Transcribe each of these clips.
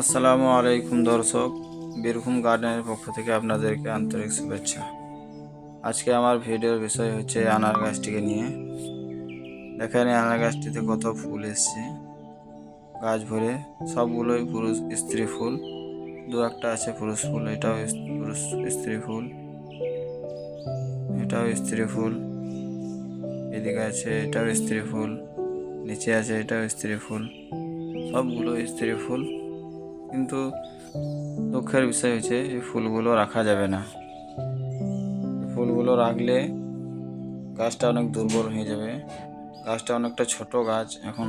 আসসালামু আলাইকুম দর্শক, বীরভূম গার্ডেনের পক্ষ থেকে আপনাদেরকে আন্তরিক শুভেচ্ছা। আজকে আমার ভিডিওর বিষয় হচ্ছে আনার গাছটিকে নিয়ে। দেখেন আনার গাছটিতে কত ফুল এসছে। গাছ ভরে সবগুলোই পুরুষ স্ত্রী ফুল, দু একটা আছে পুরুষ ফুল, এটাও পুরুষ স্ত্রী ফুল, এটাও স্ত্রী ফুল, এদিকে আছে এটাও স্ত্রী ফুল, নিচে আছে এটাও স্ত্রী ফুল সবগুলো স্ত্রী ফুল। কিন্তু দুঃখের বিষয় হচ্ছে এই ফুলগুলো রাখা যাবে না। ফুলগুলো রাখলে গাছটা অনেক দুর্বল হয়ে যাবে। গাছটা অনেকটা ছোট গাছ। এখন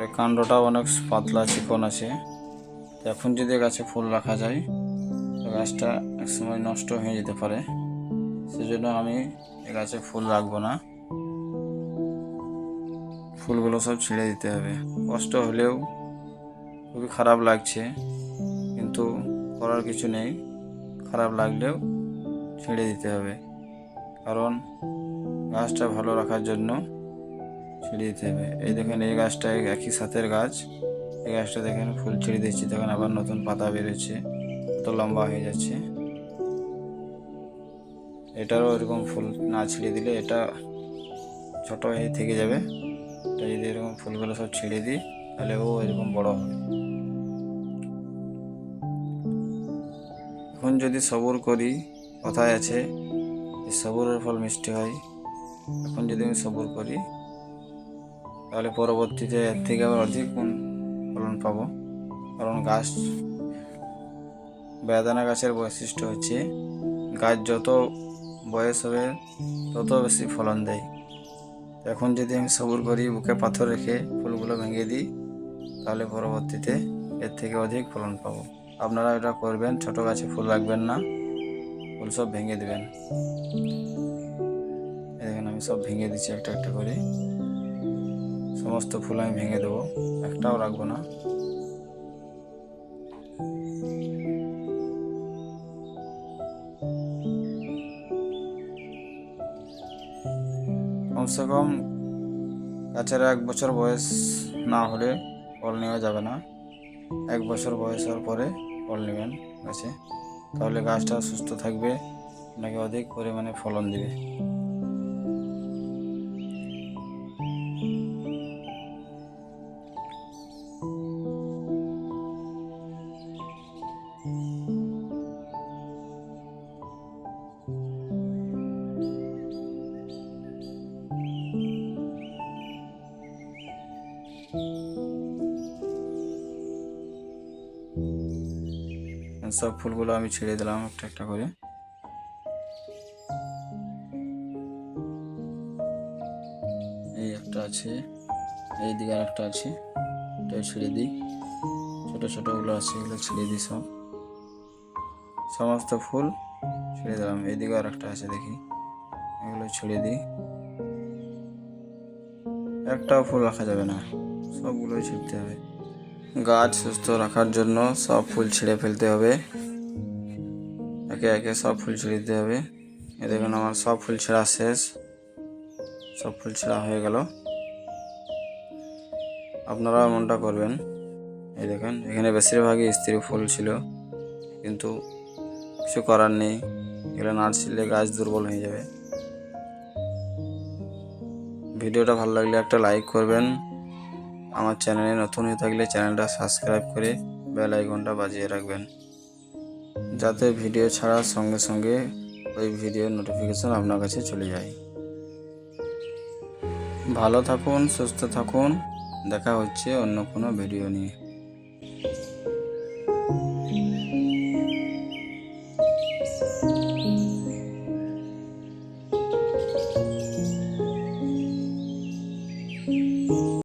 এর কাণ্ডটাও অনেক পাতলা চিকন আছে। এখন যদি গাছে ফুল রাখা যায়, তো গাছটা একসময় নষ্ট হয়ে যেতে পারে। সেজন্য আমি এ গাছে ফুল রাখব না। ফুলগুলো সব ছিঁড়ে দিতে হবে। কষ্ট হলেও খুবই খারাপ লাগছে, কিন্তু করার কিছু নেই। খারাপ লাগলেও ছেড়ে দিতে হবে। কারণ গাছটা ভালো রাখার জন্য ছেড়ে দিতে হবে। এই দেখেন, এই গাছটা একই সাথের গাছ। এই গাছটা দেখেন, ফুল ছেড়ে দিচ্ছি। তখন আবার নতুন পাতা বেরোচ্ছে। কত লম্বা হয়ে যাচ্ছে। এটারও এরকম ফুল না ছিঁড়ে দিলে এটা ছোট হয়ে থেকে যাবে। এটা যদি এরকম ফুলগুলো সব ছিঁড়ে দিই, তাহলে ও এরকম বড় হবে। এখন যদি সবুর করি কথায় আছে সবুরের ফল মিষ্টি হয়, এখন যদি আমি সবুর করি, তাহলে পরবর্তীতে এর থেকে আবার অধিক ফলন পাবো। কারণ গাছ, বেদানা গাছের বৈশিষ্ট্য হচ্ছে, গাছ যত বয়স হবে, তত বেশি ফলন দেয়। এখন যদি আমি সবুর করি, বুকে পাথর রেখে ফুলগুলো ভেঙে দিই, তাহলে পরবর্তীতে এর থেকে অধিক ফলন পাবো। আপনারা এটা করবেন, ছোট গাছে ফুল রাখবেন না। ফুল সব ভেঙে দেবেন। দেখেন, আমি সব ভেঙে দিচ্ছি একটা একটা করে। সমস্ত ফুল আমি ভেঙে দেবো, একটাও রাখব না। কমসে কম গাছের এক বছর বয়স না হলে ফল নেওয়া যাবে না। এক বছর বয়স হওয়ার পরে ফল নেবেন গাছে তাহলে গাছটা সুস্থ থাকবে আপনাকে অধিক পরিমাণে ফলন দিবে? সব ফুলগুলো আমি ছেড়ে দিলাম একটা একটা করে। এই একটা আছে এই দিকে আর একটা আছে এটাও ছেড়ে দিই। ছোটো ছোটোগুলো আছে, এগুলো ছেড়ে দিই সব। সমস্ত ফুল ছেড়ে দিলাম এইদিকে আর একটা আছে দেখি। এগুলো ছেড়ে দিই। একটাও ফুল রাখা যাবে না, সবগুলোই ছিঁড়তে হবে। গাছ সুস্থ রাখার জন্য সব ফুল ছিঁড়ে ফেলতে হবে। একে একে সব ফুল ছিঁড়ে দিতে হবে। এ দেখুন আমার সব ফুল ছেঁড়া শেষ। সব ফুল ছেঁড়া হয়ে গেল। আপনারা এমনটা করবেন। এই দেখেন, এখানে বেশিরভাগই স্ত্রী ফুল ছিল। কিন্তু কিছু করার নেই। এগুলো না ছিঁড়লে গাছ দুর্বল হয়ে যাবে। ভিডিওটা ভালো লাগলে একটা লাইক করবেন। আমার চ্যানেলে নতুন হয়ে থাকলে চ্যানেলটা সাবস্ক্রাইব করে বেল আইকনটা বাজিয়ে রাখবেন। যাতে ভিডিও ছাড়ার সঙ্গে সঙ্গে ওই ভিডিও নোটিফিকেশন আপনার কাছে চলে যায়। ভালো থাকুন, সুস্থ থাকুন। দেখা হচ্ছে অন্য কোনো ভিডিও নিয়ে।